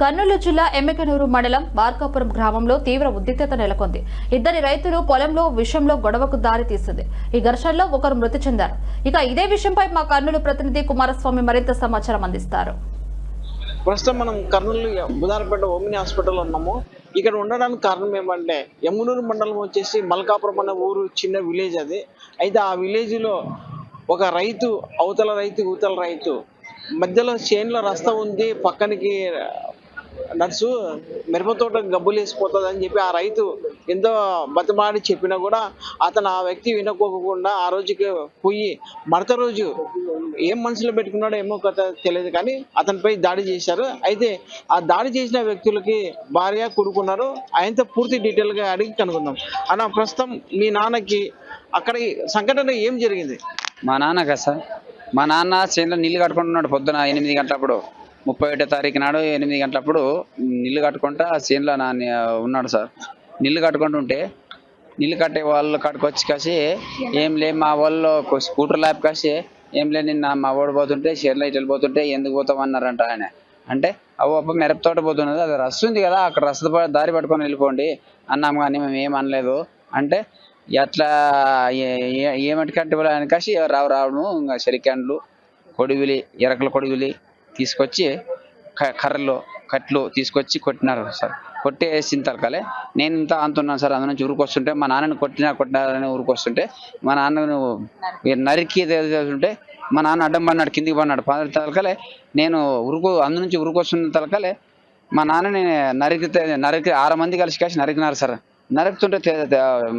కర్నూలు జిల్లా ఎమ్మెకనూరు మండలం మార్కాపురం గ్రామంలో తీవ్ర ఉద్రిక్తత నెలకొంది. ఇద్దరి రైతులు పొలంలో విషయంలో గొడవకు దారి తీసింది. ఈ ఘర్షణలో ఒకరు మృతి చెందారు. ఇక ఇదే విషయంపై మా కర్నూలు ప్రతినిధి కుమారస్వామి మరింత సమాచారం అందిస్తారు. ప్రస్తుతం మనం కర్నూలు బుధారపేట ఓమిని హాస్పిటల్ ఉన్నాము. ఇక్కడ ఉండడానికి కారణం ఏమంటే యమునూరు మండలం వచ్చేసి మల్కాపురం అనే ఊరు చిన్న విలేజ్ అది. అయితే ఆ విలేజ్లో ఒక రైతు అవతల రైతు ఊతల రైతు మధ్యలో చేనులో రస్తా ఉంది. పక్కనికి నర్సు మిరప తోట గబ్బులు వేసిపోతుంది అని చెప్పి ఆ రైతు ఎంతో బతిమాడి చెప్పినా కూడా అతను ఆ వ్యక్తి వినకోకుండా ఆ రోజుకి పోయి మడత రోజు ఏం మనసులో పెట్టుకున్నాడో ఏమో కథ తెలియదు కానీ అతనిపై దాడి చేశారు. అయితే ఆ దాడి చేసిన వ్యక్తులకి భార్య కొడుకున్నారు. ఆయనతో పూర్తి డీటెయిల్గా అడిగి కనుక్కుందాం. అన్న ప్రస్తుతం మీ నాన్నకి అక్కడ సంఘటన ఏం జరిగింది? మా నాన్న కదా సార్. మా నాన్న చేనులో నీళ్ళు కట్టుకుంటున్నాడు పొద్దున ఎనిమిది గంటలప్పుడు. ముప్పై ఒకటో తారీఖు నాడు ఎనిమిది గంటలప్పుడు నీళ్ళు కట్టుకుంటా సీన్లో నాన్న ఉన్నాడు సార్. నీళ్ళు కట్టుకుంటుంటే నీళ్ళు కట్టే వాళ్ళు కట్టుకొచ్చి కాసి ఏం లే మా వాళ్ళు స్కూటర్ ల్యాప్ కాసి ఏం లే నిన్న మా ఓడి పోతుంటే షేర్ ఇటు వెళ్ళిపోతుంటే ఎందుకు పోతాం అన్నారంట ఆయన. అంటే అవ్వ అప్ప మిరప తోట పోతున్నది అది రస్ ఉంది కదా అక్కడ రస్ దారి పట్టుకొని వెళ్ళిపోండి అన్నాం కానీ మేము ఏం అనలేదు. అంటే ఎట్లా ఏమటికంటే ఆయన కాసి రావు రావడం ఇంకా చెరికండ్లు కొడివిలి ఎరకల కొడివిలి తీసుకొచ్చి క- కర్రలు కట్లు తీసుకొచ్చి కొట్టినారు సార్. కొట్టేసిన తలకాలే నేను ఇంత అంతున్నాను సార్ అందు నుంచి ఊరుకొస్తుంటే మా నాన్నని కొట్టినా కొట్టినారని ఊరుకొస్తుంటే మా నాన్నను నరికి ఉంటే మా నాన్న అడ్డం పడినాడు కిందికి పడినాడు. పడిన తలకాలే నేను ఉరుకు అందు నుంచి ఉరుకొస్తున్న తలకాలే మా నాన్నని నరికితే నరికి ఆరు మంది కలిసి కలిసి నరికినారు సార్. నరుకుతుంటే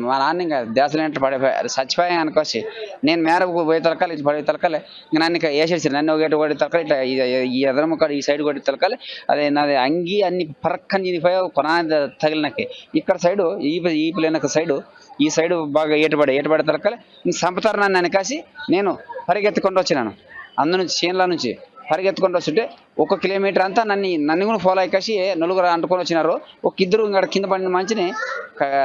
మా నాన్న ఇంకా దేశలేంట పడిపోయారు చచ్చిపోయాయి అనుకోసి నేను మేరకు పోయి తలకాలి ఇటు పడే తలకాలి ఇంకా నన్ను ఇంకా వేసేసి నన్ను ఒకటి కొట్టి తలకాలి ఇట్లా ఈ- ఈ ఎదరముక్క ఈ సైడ్ కొట్టి తలకాలి అదే నాది అంగి అన్ని పరక్కని తిరిగిపోయా కొనా తగిలినకి ఇక్కడ సైడు ఈ ఈ పిల్లనక సైడు ఈ సైడ్ బాగా ఏటుపడే ఏటుపడే తలకాలి ఇంక సంపతారు నన్ను కాసి నేను పరిగెత్తుకుంటూ వచ్చినాను. అందు నుంచి చేనుల నుంచి పరిగెత్తుకుంటూ వస్తుంటే ఒక కిలోమీటర్ అంతా నన్ను నన్ను కూడా ఫాలో అయ్యేసి నలుగురు అంటుకొని వచ్చినారు. ఒక ఇద్దరు ఇంకా కింద పడిన మంచిని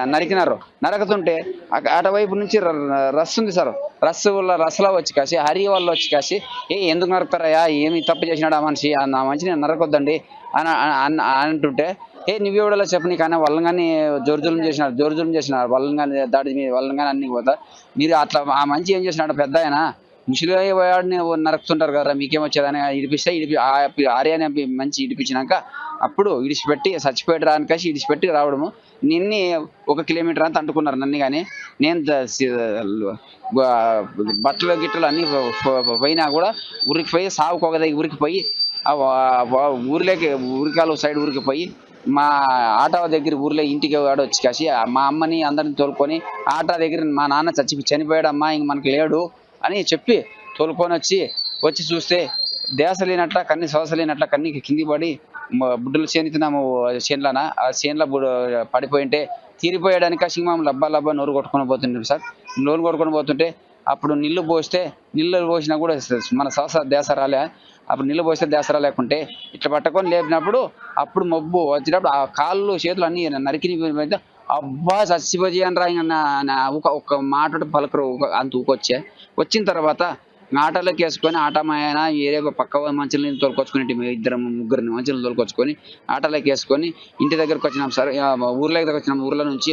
నరికినారు. నరకతుంటే అటువైపు నుంచి ర- రస్సు ఉంది సార్. రస్సు వల్ల రస్సులో వచ్చి కాసి హరి వాళ్ళు వచ్చి కాసి ఏ ఎందుకు నరుకుతారయ్యా? ఏమి తప్పు చేసినాడు ఆ మనిషి? ఆ నా మనిషిని నరకొద్దండి అని అంటుంటే ఏ నువ్వు ఎవడో చెప్పు కానీ వాళ్ళని కానీ జోరుజులం చేసినారు జోరుజులం చేసినారు. వాళ్ళని కానీ దాడి మీద వాళ్ళని కానీ అన్ని పోతా. మీరు అట్లా ఆ మంచి ఏం చేసినాడు? పెద్ద ఆయన ముసలి వాడిని నరుకుతుంటారు కదా మీకేమొచ్చేదని ఇడిపిస్తే ఇడిపి ఆర్యాని మంచి ఇడిపించినాక అప్పుడు ఇడిచిపెట్టి చచ్చిపోయాడు కలిసి ఇడిచిపెట్టి రావడము. నిన్ని ఒక కిలోమీటర్ అంతా అంటుకున్నారు నన్ను కానీ నేను బట్టలు గిట్టలు అన్ని పో- పోయినా కూడా ఊరికి పోయి సాగుకు ఒక దగ్గర ఊరికి పోయి ఆ ఊరిలోకి ఊరికాలు సైడ్ ఊరికి పోయి మా ఆటో దగ్గర ఊర్లో ఇంటికి వాడు వచ్చి కాసి మా అమ్మని అందరిని తోలుకొని ఆటో దగ్గర మా నాన్న చచ్చి చనిపోయాడమ్మా ఇంక మనకి లేడు. అని చెప్పి తోలుకొని వచ్చి వచ్చి చూస్తే దేశ లేనట్ల కన్ని శ్వాస లేనట్ల కన్ని కింది పడి బుడ్డలు చేనితున్నాము చేన్లన? ఆ చేన్ల బుడ పడిపోయింటే తీరిపోయాడానికి సింహం లబ్బా లబ్బా నోరు కొట్టుకొని పోతుండే సార్. నోరు కొట్టుకొని పోతుంటే అప్పుడు నీళ్ళు పోస్తే నీళ్ళు పోసినా కూడా మన శ్వాస దేశ రాలే. అప్పుడు నీళ్ళు పోస్తే దేశ రాలేకుంటే ఇట్లా పట్టుకొని లేపినప్పుడు అప్పుడు మబ్బు వచ్చినప్పుడు ఆ కాళ్ళు చేతులు అన్ని నరికి అబ్బా చచ్చిపోయి అని రా ఒక ఒక్క మాట పలకరు అంత ఊకొచ్చే. వచ్చిన తర్వాత ఆటోలోకి వేసుకొని ఆట మాయన వేరే పక్క మంచులని తోలుకొచ్చుకుని ఇద్దరు ముగ్గురిని మంచులు తోలుకొచ్చుకొని ఆటోలోకి వేసుకొని ఇంటి దగ్గరకు వచ్చినాం సార్. ఊర్లోకి దగ్గర వచ్చినాం. ఊర్లో నుంచి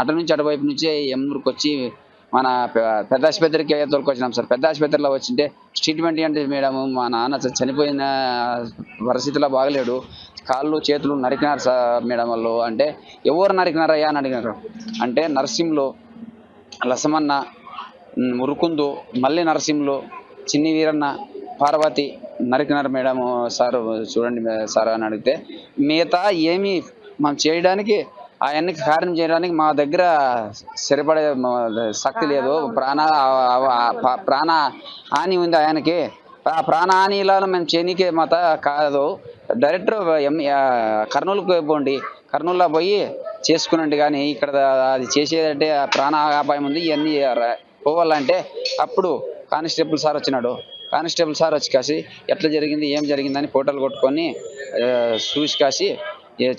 అటు నుంచి అటువైపు నుంచి ఎమ్మూరుకు వచ్చి మన పెద్ద ఆసుపత్రికి తోలుకొచ్చినాం సార్. పెద్ద ఆసుపత్రిలో వచ్చింటే ట్రీట్మెంట్ అంటే మేడం మా నాన్న చనిపోయిన పరిస్థితిలో బాగలేడు. కాళ్ళు చేతులు నరికినారు సార్ మేడం వాళ్ళు. అంటే ఎవరు నరికినారయ్యా అని అడిగినారు. అంటే నర్సింహ్లో లసమన్న మురుకుందు మల్లి నరసింహులు చిన్ని వీరన్న పార్వతి నరికినారు మేడం సార్ చూడండి సార్ అని అడిగితే మిగతా ఏమి మనం చేయడానికి అవన్నీ కార్యం చేయడానికి మా దగ్గర సరిపడే శక్తి లేదు. ప్రాణ ప్రాణ హాని ఉంది ఆయనకి. ఆ ప్రాణ హాని ఇలా మేము చేయనీకే మాత కాదు. డైరెక్టర్ ఎం కర్నూలుకు పోండి. కర్నూలులో పోయి చేసుకునండి కానీ ఇక్కడ అది చేసేదంటే ఆ ప్రాణ అపాయం ఉంది. ఇవన్నీ పోవాలంటే అప్పుడు కానిస్టేబుల్ సార్ వచ్చినాడు. కానిస్టేబుల్ సార్ వచ్చి కాసి ఎట్లా జరిగింది ఏం జరిగిందని ఫోటోలు కొట్టుకొని చూసి కాసి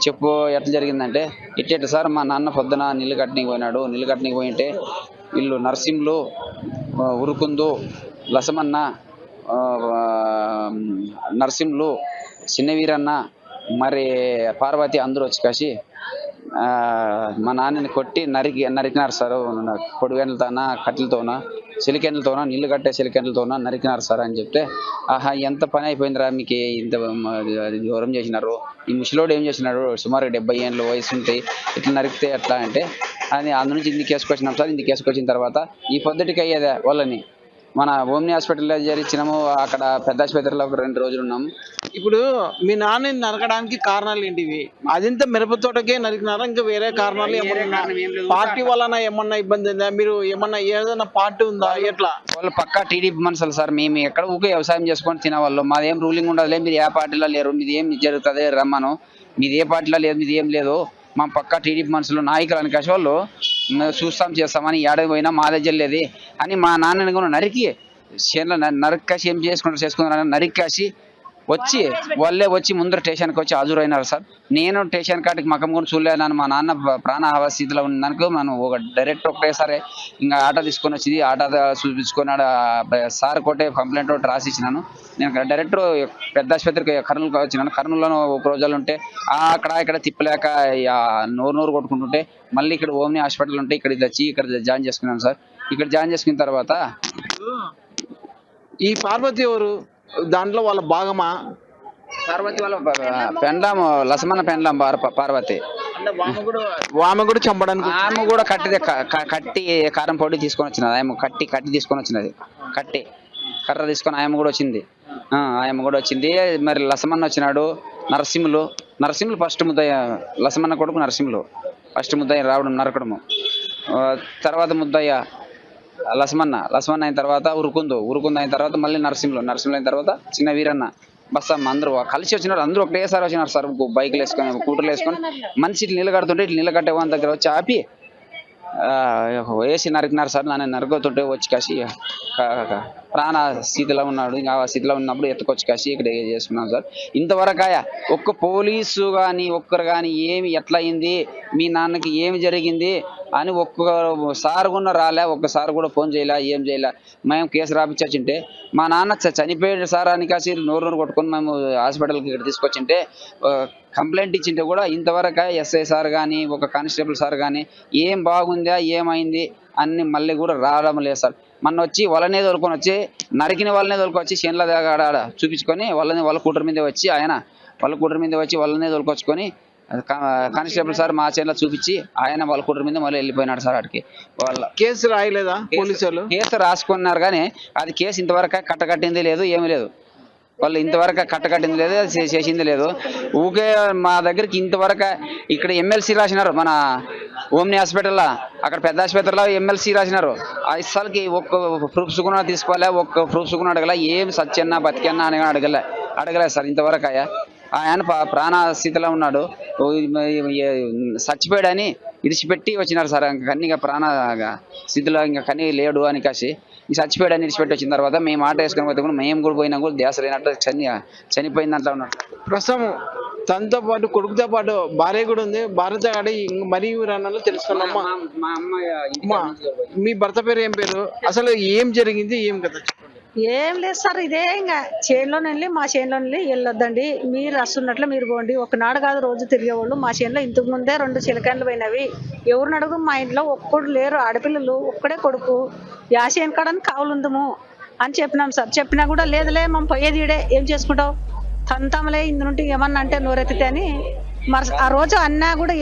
చెప్పు ఎట్లా జరిగిందంటే ఇట్టేట సార్ మా నాన్న పొద్దున నీళ్ళు కట్టనికి పోయినాడు. నీళ్ళు కట్టనికి పోయింటే వీళ్ళు నర్సింహులు ఉరుకుందు లసమన్న నర్సింహులు నరసింహులు చిన్న వీరన్న మరి పార్వతి అందరూ వచ్చి కాసి మా నాన్నని కొట్టి నరికి నరికినారు సార్. పొడిగెండ్లతోనా కట్టెలతోనా సిలికెండ్లతోనా నీళ్ళు కట్టే సిలికెండ్లతోనా నరికినారు సార్ అని చెప్తే ఆహా ఎంత పని అయిపోయిందిరా మీకు ఇంత దూరం చేసినారు. ఈ ముసలోడు ఏం చేసినాడు? సుమారు డెబ్బై ఏళ్ళు వయసు ఉంటాయి ఇట్లా నరికితే ఎట్లా అంటే అని అందు నుంచి ఇందుకు వేసుకొచ్చినాం సార్. ఇందుకు వేసుకొచ్చిన తర్వాత ఈ పొద్దుటికి అయ్యేదే వాళ్ళని. మన ఓమ్ని హాస్పిటల్లో జరిచినాము అక్కడ పెద్ద ఆసుపత్రిలో ఒక రెండు రోజులు ఉన్నాము ఇప్పుడు మీ నాన్నని నరకడానికి కారణాలు ఏంటివి? అదింత మిరప తోటకే నరికినారా? ఇంకా వేరే కారణాలు ఏమన్నా పార్టీ వలన ఏమన్నా ఇబ్బంది ఉందా? మీరు ఏమన్నా ఏదైనా పార్టీ ఉందా? ఎట్లా? వాళ్ళు పక్కా టీడీపీ మనుషులు సార్. మేము ఎక్కడ ఊకే వ్యవసాయం చేసుకొని తినేవాళ్ళు. మాదేం రూలింగ్ ఉండదులే. మీరు ఏ పార్టీలో లేరు. మీది ఏం జరుగుతుంది? రమ్మను. మీది ఏ పార్టీలో లేదు? మీది ఏం లేదు. మా పక్కా టీడీపీ మనుషులు నాయకులు అని కాసి వాళ్ళు మేము చూస్తాం చేస్తామని ఏడాది పోయినా మా దగ్గర లేదు అని మా నాన్నని కూడా నరికి చేనులో నరికాసి ఏం చేసుకుంటారు? చేసుకున్నారు నరికాసి వచ్చి వాళ్ళే వచ్చి ముందర స్టేషన్కి వచ్చి హాజరైనారు సార్. నేను స్టేషన్ కాడికి మకం కూడా చూడలేను మా నాన్న ప్రాణ స్థితిలో ఉన్నదానికి మనం ఒక డైరెక్ట్ ఒకటేసారి ఇంకా ఆటో తీసుకొని వచ్చింది. ఆటో చూపించుకొని ఆడ సార్ కొట్టే కంప్లైంట్ ఒకటి రాసి ఇచ్చినాను. నేను డైరెక్ట్ పెద్ద ఆసుపత్రికి కర్నూలుకి వచ్చినాను. కర్నూలులో ఒక రోజులు ఉంటే అక్కడ ఇక్కడ తిప్పలేక ఆ నోరు నోరు కొట్టుకుంటుంటే మళ్ళీ ఇక్కడ ఓమ్ని హాస్పిటల్ ఉంటే ఇక్కడ వచ్చి ఇక్కడ జాయిన్ చేసుకున్నాను సార్. ఇక్కడ జాయిన్ చేసుకున్న తర్వాత ఈ పార్వతి ఎవరు? దాంట్లో వాళ్ళ భాగమా? పార్వతి వాళ్ళ పెండ్లాం లసమన్న పెండ్లాం పార్- పార్వతి. ఆమె కూడా చంపడానికి ఆమె కూడా కట్టిదే కట్టి కారం పొడి తీసుకొని వచ్చినది. ఆమె కట్టి కట్టి తీసుకొని వచ్చినది. కట్టి. కర్ర తీసుకొని ఆమె కూడా వచ్చింది. ఆ, ఆమె కూడా వచ్చింది. మరి లసమన్న వచ్చినాడు. నరసింహులు. నరసింహులు ఫస్ట్ ముద్దయ్య లసమన్న కొడుకు నరసింహులు. ఫస్ట్ ముద్దయ్య రావడం నరకడము. తర్వాత ముద్దయ్య లస్మన్న లస్మన్న అయిన తర్వాత ఉరుకుందు. ఉరుకుందు అయిన తర్వాత మళ్ళీ నరసింహులు. నరసింహులు అయిన తర్వాత చిన్న వీరన్న బస్సమ్మ అందరూ కలిసి వచ్చినారు. అందరూ ఒకటేసారి వచ్చినారు సార్. బైకులు వేసుకొని కూటర్లు వేసుకొని. మనిషి ఇట్లా నిలకడుతుంటే ఇట్లా నిలకట్టే వాళ్ళ దగ్గర వచ్చి ఆపి వేసి నరికినారు సార్. నన్ను నరకొతుంటే వచ్చి కాసి ప్రాణ స్థితిలో ఉన్నాడు. ఇంకా ఆ స్థితిలో ఉన్నప్పుడు ఎత్తుకొచ్చి కాసి ఇక్కడ చేసుకున్నాం సార్? ఇంతవరకు ఆయా ఒక్క పోలీసు కానీ ఒక్కరు కానీ ఏమి ఎట్లయింది? మీ నాన్నకి ఏమి జరిగింది? అని ఒక్కసారి కూడా రాలే ఒక్కసారి కూడా ఫోన్ చేయలే ఏం చేయలే. మేము కేసు రాపించచ్చింటే మా నాన్న చనిపోయిన సార్ అని కాసి నోరు నోరు కొట్టుకొని మేము హాస్పిటల్కి ఇక్కడ తీసుకొచ్చింటే కంప్లైంట్ ఇచ్చింటే కూడా ఇంతవరకు ఎస్ఐ సార్ కానీ ఒక కానిస్టేబుల్ సార్ కానీ ఏం బాగుందా ఏమైంది అన్ని మళ్ళీ కూడా రావడం లేదు సార్. మొన్న వచ్చి వాళ్ళనే తోలుకొని వచ్చి నరికిన వాళ్ళనే తోలుకొని వచ్చి చేనుల దగ్గర ఆడ చూపించుకొని వాళ్ళని వాళ్ళ కూటర్ మీద వచ్చి ఆయన వాళ్ళ కూటర్ మీద వచ్చి వాళ్ళనే తోలుకొచ్చుకొని కానిస్టేబుల్ సార్ మా చేనులో చూపించి ఆయన వాళ్ళ కూటర్ మీద మళ్ళీ వెళ్ళిపోయినాడు సార్ ఆడికి. వాళ్ళ కేసు రాయలేదా పోలీసులు కేసు రాసుకున్నారు కానీ అది కేసు ఇంతవరకు కట్టకట్టింది లేదు ఏమీ లేదు. వాళ్ళు ఇంతవరకు కట్టకట్టింది లేదు అది చేసింది లేదు. ఊకే మా దగ్గరికి ఇంతవరకు ఇక్కడ ఎమ్మెల్సీ రాసినారు మన ఓమ్ని హాస్పిటల్లో. అక్కడ పెద్ద ఆసుపత్రిలో ఎమ్మెల్సీ రాసినారు. అసలుకి ఒక్క ప్రూఫ్స్ కూడా తీసుకోలే ఒక్క ప్రూఫ్స్ కూడా అడగలే ఏం సత్యన్నా బతికన్నా అని అడగలే. అడగలే సార్ ఇంతవరకు అయ్యా. ఆయన ప- ప్రాణ స్థితిలో ఉన్నాడు. చచ్చిపోయాడని ఇడిచిపెట్టి వచ్చినారు సార్. ఇంకా కన్నీ ఇంకా ప్రాణ స్థితిలో ఇంకా కన్నీ లేడు అని కాసి ఈ చచ్చిపోయాడని ఇడిచిపెట్టి వచ్చిన తర్వాత మేము ఆట వేసుకుని పోతే కూడా మేము కూడా పోయినా కూడా ధ్యాస లేనట్టు చని చనిపోయింది అంటా ఉన్నాడు. ప్రస్తుతం తనతో పాటు కొడుకుతో పాటు భార్య కూడా ఉంది. భార్యతో ఆడి మరీ వివరాలు తెలుసుకున్నామా మా అమ్మాయి అమ్మా, మీ భర్త పేరు ఏం పేరు? అసలు ఏం జరిగింది? ఏం కదా ఏం లేదు సార్ ఇదే ఇంకా. చేనులో వెళ్ళి మా చేనులో వెళ్ళి వెళ్ళొద్దండి. మీరు వస్తున్నట్లు మీరు పోండి. ఒకనాడు కాదు రోజు తిరిగేవాళ్ళు. మా చేనులో ఇంతకు ముందే రెండు చిలకన్లు పోయినవి. ఎవరిని అడుగు మా ఇంట్లో ఒక్కడు లేరు. ఆడపిల్లలు ఒక్కడే కొడుకు. యాసేన్ కాడని కావులుందము అని చెప్పినాం సార్. చెప్పినా కూడా లేదులే మనం పోయేది ఈడే. ఏం చేసుకుంటావు? తంతంలే ఇందు నుండి ఏమన్నా అంటే నోరెత్తితే అని. మరి ఆ రోజు అన్నా కూడా